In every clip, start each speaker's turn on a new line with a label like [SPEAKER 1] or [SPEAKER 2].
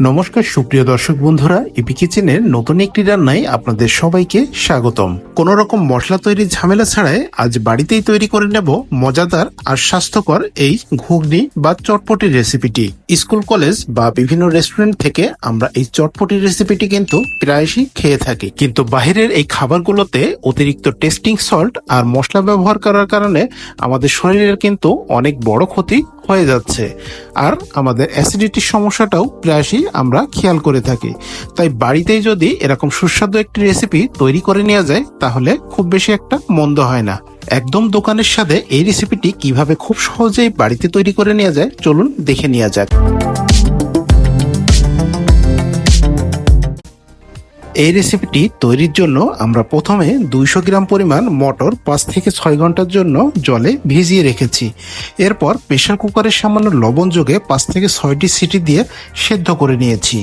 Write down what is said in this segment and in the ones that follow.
[SPEAKER 1] নমস্কার, সুপ্রিয় দর্শক বন্ধুরা ইপি কিচেনের নতুন একটি রান্নায় আপনাদের সবাইকে স্বাগতম। কোন রকম মশলা তৈরির ঝামেলা ছাড়াই আজ বাড়িতেই তৈরি করে নেব মজাদার আর স্বাস্থ্যকর এই ঘুগনি বা চটপটি রেসিপিটি। স্কুল, কলেজ বা বিভিন্ন রেস্টুরেন্ট থেকে আমরা এই চটপটি রেসিপিটি কিন্তু প্রায়শই খেয়ে থাকি। কিন্তু বাহিরের এই খাবারগুলোতে অতিরিক্ত টেস্টিং সল্ট আর মশলা ব্যবহার করার কারণে আমাদের শরীরের কিন্তু অনেক বড় ক্ষতি হয়ে যাচ্ছে। আর আমাদের অ্যাসিডিটির সমস্যাটাও প্রায়শই আমরা খেয়াল করে থাকি। তাই বাড়িতেই যদি এরকম সুস্বাদু একটি রেসিপি তৈরি করে নেওয়া যায়, তাহলে খুব বেশি একটা মন্দ হয় না। একদম দোকানের সাথে এই রেসিপিটি কীভাবে খুব সহজেই বাড়িতে তৈরি করে নেওয়া যায়, চলুন দেখে নেওয়া যাক। এই রেসিপিটি তৈরির জন্য আমরা প্রথমে দুইশো গ্রাম পরিমাণ মটর পাঁচ থেকে ছয় ঘণ্টার জন্য জলে ভিজিয়ে রেখেছি। এরপর প্রেশার কুকারের সামান্য লবণ যোগে পাঁচ থেকে ছয়টি সিটি দিয়ে সেদ্ধ করে নিয়েছি।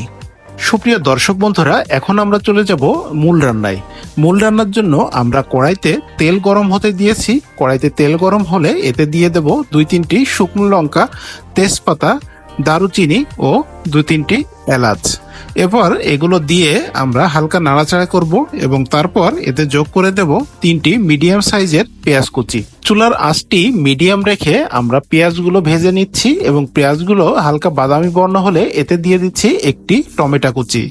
[SPEAKER 1] সুপ্রিয় দর্শক বন্ধুরা, এখন আমরা চলে যাব মূল রান্নায়। মূল রান্নার জন্য আমরা কড়াইতে তেল গরম হতে দিয়েছি। কড়াইতে তেল গরম হলে এতে দিয়ে দেব দুই তিনটি শুকনো লঙ্কা, তেজপাতা দারুচিনি ও দু তিনটি এলাচ। এরপর এগুলো দিয়ে আমরা হালকা নাড়াচাড়া করব এবং তারপর এতে যোগ করে দেব তিনটি মিডিয়াম সাইজের পেঁয়াজ কুচি। চুলার আঁচটি মিডিয়াম রেখে আমরা পেঁয়াজগুলো ভেজে নিচ্ছি এবং পেঁয়াজগুলো হালকা বাদামি বর্ণ হলে এতে দিয়ে দিচ্ছি একটি টমেটো কুচি।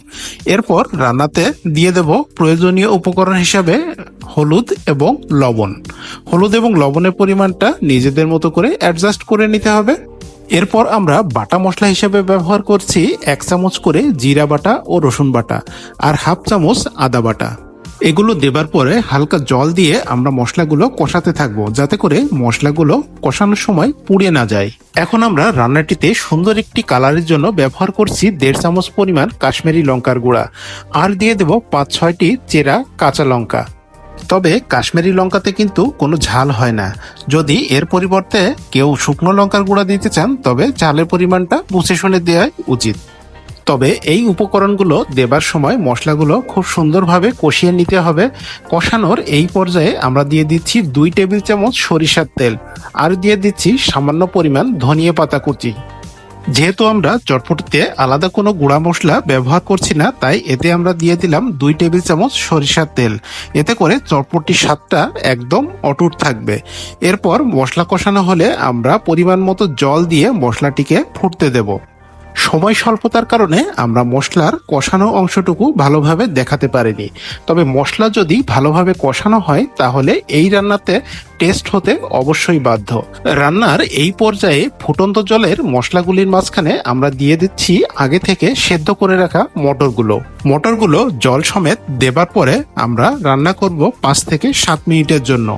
[SPEAKER 1] এরপর রান্নাতে দিয়ে দেব প্রয়োজনীয় উপকরণ হিসাবে হলুদ এবং লবণ। হলুদ এবং লবণের পরিমাণটা নিজেদের মতো করে অ্যাডজাস্ট করে নিতে হবে। এরপর আমরা বাটা মশলা হিসেবে ব্যবহার করছি এক চামচ করে জিরা বাটা ও রসুন বাটা আর হাফ চামচ আদা বাটা। এগুলো দেবার পরে হালকা জল দিয়ে আমরা মশলাগুলো কষাতে থাকব যাতে করে মশলাগুলো কষানোর সময় পুড়ে না যায়। এখন আমরা রান্নাটিতে সুন্দর একটি কালারের জন্য ব্যবহার করছি দেড় চামচ পরিমাণ কাশ্মীরি লঙ্কার গুঁড়া। আর দিয়ে দেব পাঁচ ছয়টি চেরা কাঁচা লঙ্কা। তবে কাশ্মীরি লঙ্কাতে কিন্তু কোনো ঝাল হয় না। যদি এর পরিবর্তে কেউ শুকনো লঙ্কার গুঁড়া দিতে চান, তবে ঝালের পরিমাণটা বুঝে শুনে দেওয়াই উচিত। তবে এই উপকরণগুলো দেবার সময় মশলাগুলো খুব সুন্দরভাবে কষিয়ে নিতে হবে। কষানোর এই পর্যায়ে আমরা দিয়ে দিচ্ছি দুই টেবিল চামচ সরিষার তেল। আর দিয়ে দিচ্ছি সামান্য পরিমাণ ধনিয়া পাতা কুচি। যেহেতু আমরা চটপটিতে আলাদা কোনো গুঁড়া মশলা ব্যবহার করছি না, তাই এতে আমরা দিয়ে দিলাম দুই টেবিল চামচ সরিষার তেল। এতে করে চটপটির স্বাদটা একদম অটুট থাকবে। এরপর মশলা কষানো হলে আমরা পরিমাণ মতো জল দিয়ে মশলাটিকে ফুটতে দেব। সময় স্বল্পতার কারণে আমরা মশলার কষানো অংশটুকু ভালোভাবে দেখাতে পারিনি। তবে মশলা যদি ভালোভাবে কষানো হয়, তাহলে এই রান্নাতে টেস্ট হতে অবশ্যই বাধ্য। রান্নার এই পর্যায়ে ফুটন্ত জলের মশলাগুলির মাঝখানে আমরা দিয়ে দিচ্ছি আগে থেকে সেদ্ধ করে রাখা মটরগুলো। মটরগুলো জল সমেত দেবার পরে আমরা রান্না করব পাঁচ থেকে সাত মিনিটের জন্য।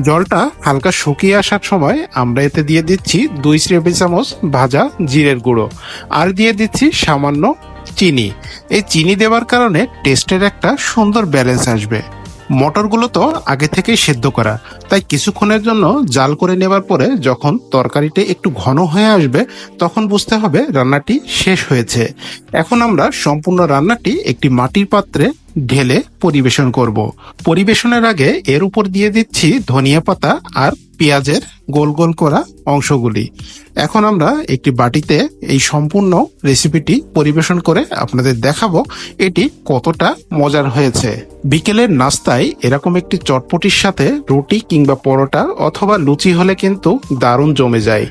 [SPEAKER 1] জলটা হালকা শুকিয়ে আসার সময় আমরা এতে দিয়ে দিচ্ছি দুই টেবিল চামচ ভাজা জিরের গুঁড়ো। আর দিয়ে দিচ্ছি সামান্য চিনি। এই চিনি দেওয়ার কারণে টেস্টের একটা সুন্দর ব্যালেন্স আসবে। মটরগুলো তো আগে থেকেই সেদ্ধ করা। তাই কিছুক্ষণের জন্য জাল করে নেবার পরে যখন তরকারিটা একটু ঘন হয়ে আসবে, তখন বুঝতে হবে রান্নাটি শেষ হয়েছে। এখন আমরা সম্পূর্ণ রান্নাটি একটি মাটির পাত্রে ঢেলে পরিবেশন করব। পরিবেশনের আগে এর উপর দিয়ে দিচ্ছি ধনিয়া পাতা আর পেঁয়াজের গোল গোল করা অংশগুলি। এখন আমরা একটি বাটিতে এই সম্পূর্ণ রেসিপিটি পরিবেশন করে আপনাদের দেখাবো এটি কতটা মজার হয়েছে। বিকেলের নাস্তায় এরকম একটি চটপটির সাথে রুটি কিংবা পরোটা অথবা লুচি হলে কিন্তু দারুণ জমে যায়।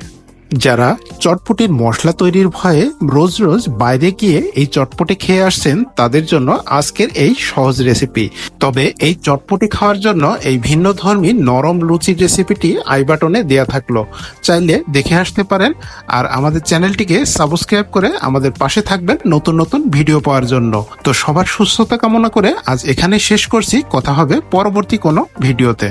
[SPEAKER 1] যারা চটপটির মশলা তৈরির ভয়ে রোজ রোজ বাইরে গিয়ে এই চটপটি খেয়ে আসছেন, তাদের জন্য আজকের এই সহজ রেসিপি। তবে এই চটপটি খাওয়ার জন্য এই ভিন্ন ধর্মী নরম লুচির রেসিপিটি আই বাটনে দেয়া থাকল। চাইলে দেখে আসতে পারেন আর আমাদের চ্যানেলটিকে সাবস্ক্রাইব করে আমাদের পাশে থাকবেন নতুন নতুন ভিডিও পাওয়ার জন্য। তো সবার সুস্থতা কামনা করে আজ এখানে শেষ করছি। কথা হবে পরবর্তী কোনো ভিডিওতে।